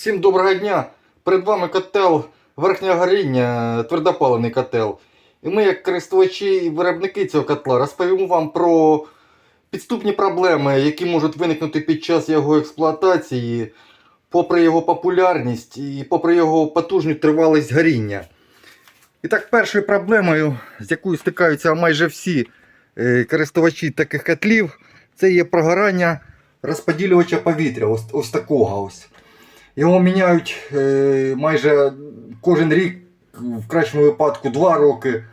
Всім доброго дня! Перед вами котел верхнього горіння, твердопаливний котел. І ми, як користувачі і виробники цього котла, розповімо вам про підступні проблеми, які можуть виникнути під час його експлуатації, попри його популярність і попри його потужну тривалість горіння. І так, першою проблемою, з якою стикаються майже всі е, користувачі таких котлів, це є прогорання розподілювача повітря. Ось, ось такого ось. Його міняють е, майже кожен рік, в кращому випадку 2 роки.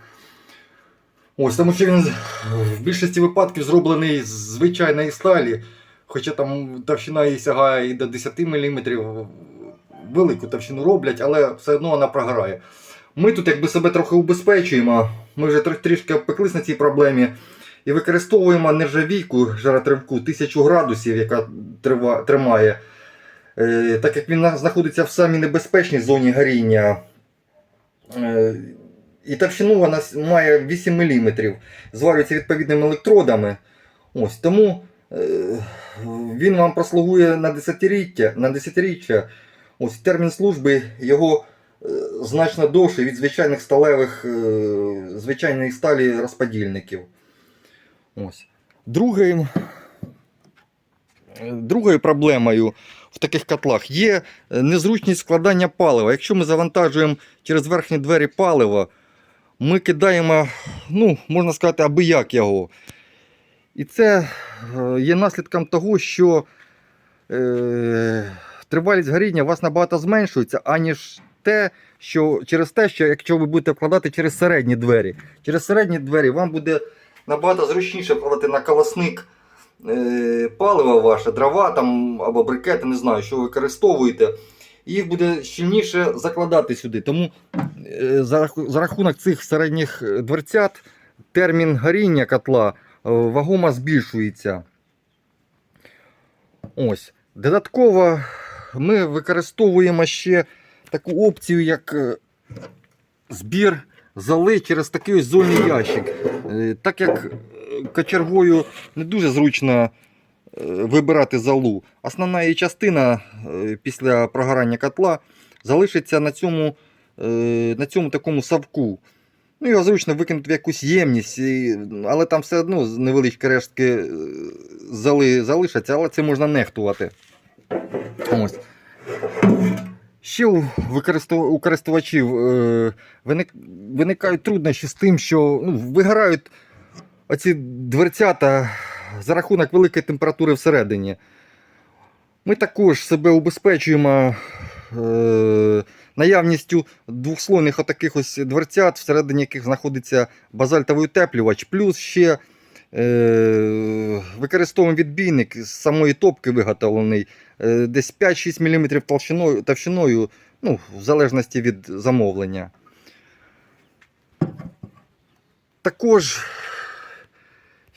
Ось, тому що він в більшості випадків зроблений з звичайної сталі, хоча там товщина її сягає і до 10 мм. Велику товщину роблять, але все одно вона прогорає. Ми тут якби себе трохи убезпечуємо. Ми вже трішки обпеклись на цій проблемі і використовуємо нержавійку жаротривку 1000 градусів, яка тримає. Е, так як він знаходиться в самій небезпечній зоні горіння. Е, і товщину вона має 8 мм. Зварюється відповідними електродами. Ось, тому е, він вам прослугує на десятиріччя. На десятиріччя. Ось, термін служби його значно довший від звичайних сталевих, звичайної сталі розподільників. Ось. Другим, другою проблемою в таких котлах є е, незручність складання палива. Якщо ми завантажуємо через верхні двері паливо, ми кидаємо, ну, можна сказати, аби як його. І це е, є наслідком того, що е, тривалість горіння у вас набагато зменшується, аніж те, що через те, що якщо ви будете вкладати через середні двері. Через середні двері вам буде набагато зручніше вкладати на колосник паливо ваше, дрова там, або брикети, не знаю, що ви використовуєте. Їх буде щільніше закладати сюди. Тому е, за, рахунок цих середніх е, дверцят термін горіння котла е, вагомо збільшується. Ось. Додатково ми використовуємо ще таку опцію, як е, збір зали через такий ось зольний ящик. Е, Так як е, кочергою не дуже зручно е, вибирати залу, основна її частина е, після прогорання котла залишиться на цьому, е, на цьому такому савку. Ну, його зручно викинути в якусь ємність, але там все одно невеличкі рештки зали залишаться, але це можна нехтувати. Ось. Ще у, користувачів виник... виникають труднощі з тим, що ну, вигорають оці дверцята за рахунок великої температури всередині. Ми також себе убезпечуємо е, наявністю двохслойних отаких ось дверцят, всередині яких знаходиться базальтовий утеплювач, плюс ще е, використовуємо відбійник з самої топки виготовлений е, десь 5-6 мм товщиною, товщиною ну, в залежності від замовлення. Також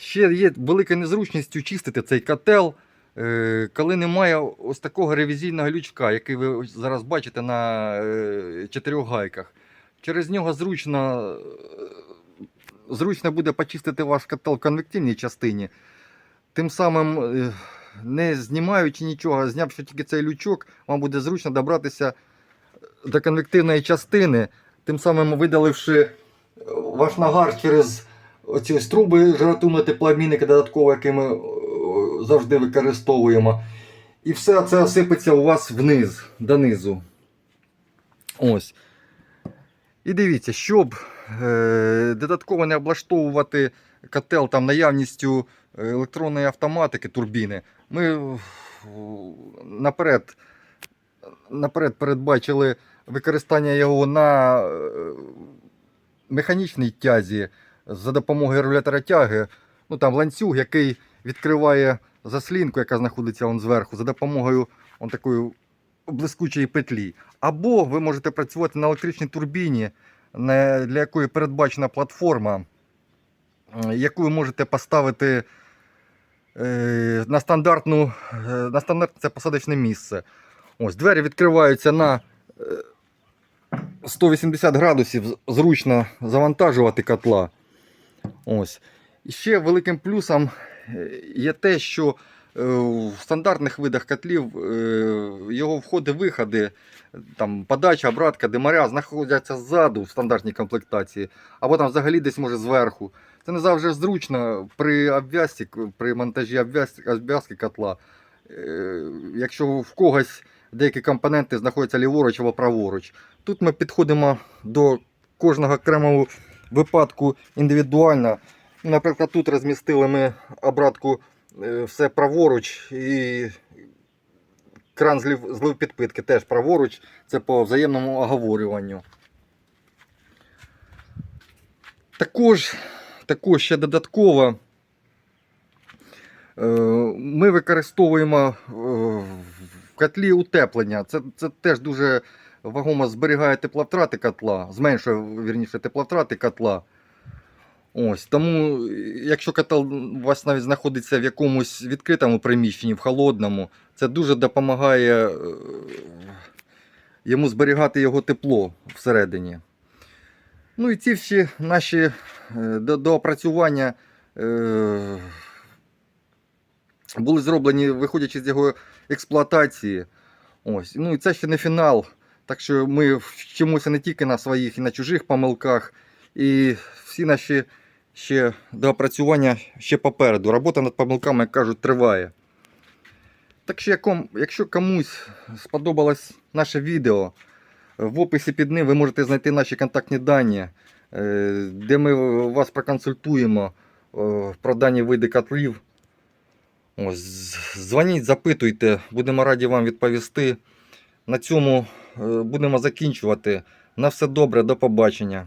ще є велика незручність чистити цей котел, е, коли немає ось такого ревізійного лючка, який ви зараз бачите на е, чотирьох гайках. Через нього зручно, е, зручно буде почистити ваш котел в конвективній частині. Тим самим, не знімаючи нічого, знявши тільки цей лючок, вам буде зручно добратися до конвективної частини, тим самим видаливши ваш нагар через оці труби жиротумно теплообмінники додатково, які ми е, завжди використовуємо. І все це осипеться у вас вниз, донизу. Ось. І дивіться, щоб е, додатково не облаштовувати котел там наявністю е, електронної автоматики турбіни, ми наперед, наперед передбачили використання його на е, механічній тязі за допомогою регулятора тяги. Ну там ланцюг, який відкриває заслінку, яка знаходиться вон зверху, за допомогою он такої блискучої петлі. Або ви можете працювати на електричній турбіні, для якої передбачена платформа, е, яку ви можете поставити е, на, стандартну, е, на стандартне посадочне місце. Ось, двері відкриваються на е, 180 градусів, зручно завантажувати котла. Ось. Ще великим плюсом е, є те, що е, в стандартних видах котлів е, його входи-виходи, там подача, обратка, димаря знаходяться ззаду в стандартній комплектації, або там взагалі десь може зверху. Це не завжди зручно при обв'язці, при монтажі обв'язки, котла. Якщо в когось деякі компоненти знаходяться ліворуч або праворуч. Тут ми підходимо до кожного окремого випадку індивідуально. Наприклад, тут розмістили ми обратку е, все праворуч і кран злив, злив підпитки теж праворуч. Це по взаємному оговорюванню. Також, також ще додатково е, ми використовуємо е, в котлі утеплення. Це, це теж дуже вагомо зберігає тепловтрати котла, зменшує вірніше тепловтрати котла. Ось, тому, якщо котел у вас навіть знаходиться в якомусь відкритому приміщенні, в холодному, це дуже допомагає е, йому зберігати його тепло всередині. Ну і ці всі наші е, доопрацювання е, були зроблені, виходячи з його експлуатації. Ось. Ну і це ще не фінал. Так що ми вчимося не тільки на своїх і на чужих помилках. І всі наші ще доопрацювання ще попереду. Робота над помилками, як кажуть, триває. Так що, якщо комусь сподобалось наше відео, в описі під ним ви можете знайти наші контактні дані, е, де ми вас проконсультуємо е, про дані види котлів. Ось, дзвоніть, запитуйте, будемо раді вам відповісти. На цьому будемо закінчувати. На все добре, до побачення.